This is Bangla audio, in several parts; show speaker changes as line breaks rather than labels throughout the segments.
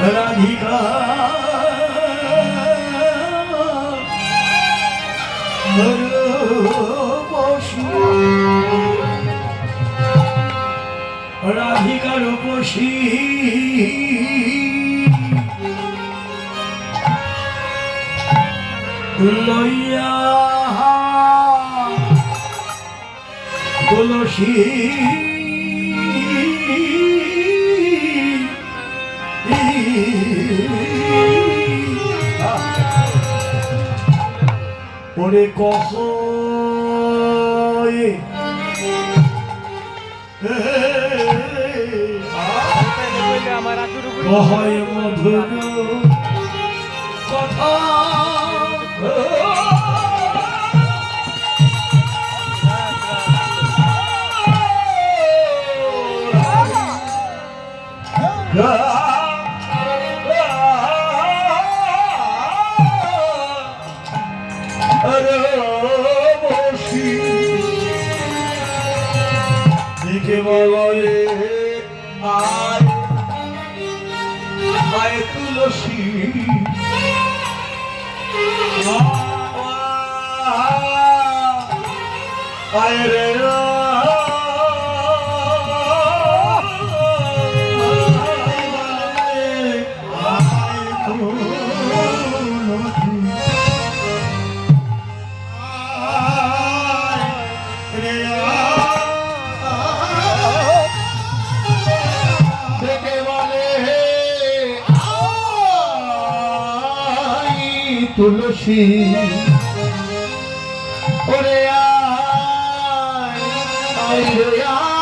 রাধিকা। রাধিকার উপসী। লইয়া তুলসী। ওরে কহ
আমার আতুর
মধুর কথা দিকে বলে আয়? আয় তুলসী। আয় রে তুলসী। ওরে আয় রে আয়।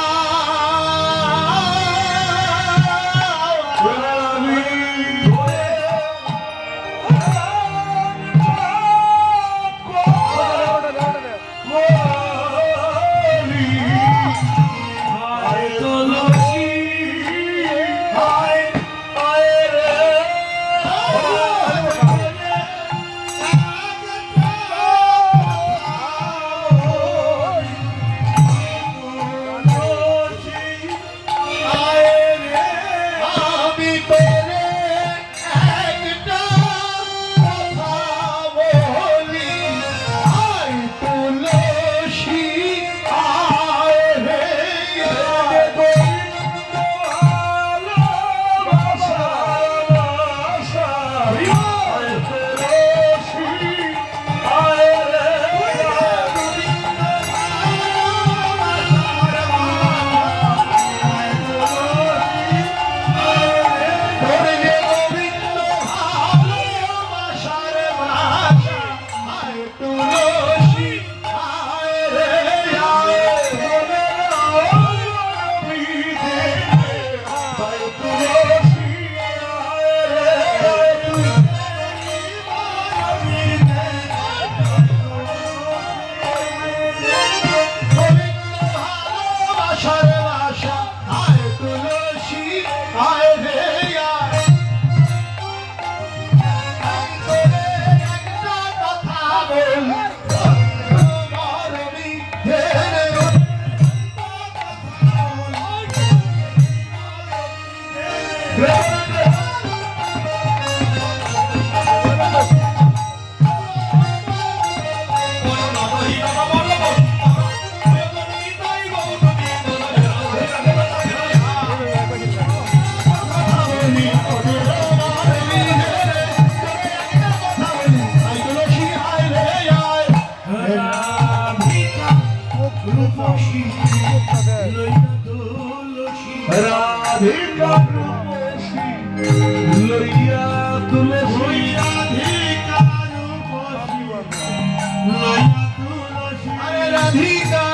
রাধিকা রূপসী লইয়া তুলসী রাধিকা আরে রাধিকা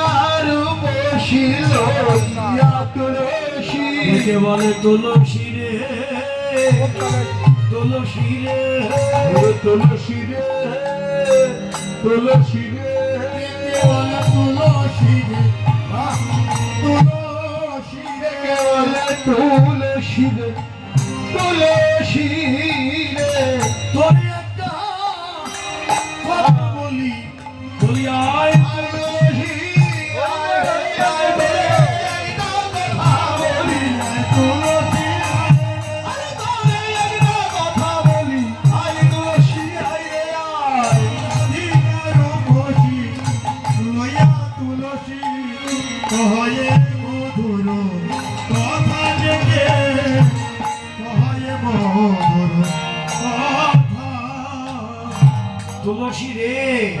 রূপসী লইয়া তুলসী কে বলে তুলসী রে। তুলসী রে। তুলসী রে। তুলসী রে। তুলসী
মধুর কথা তুলসী রে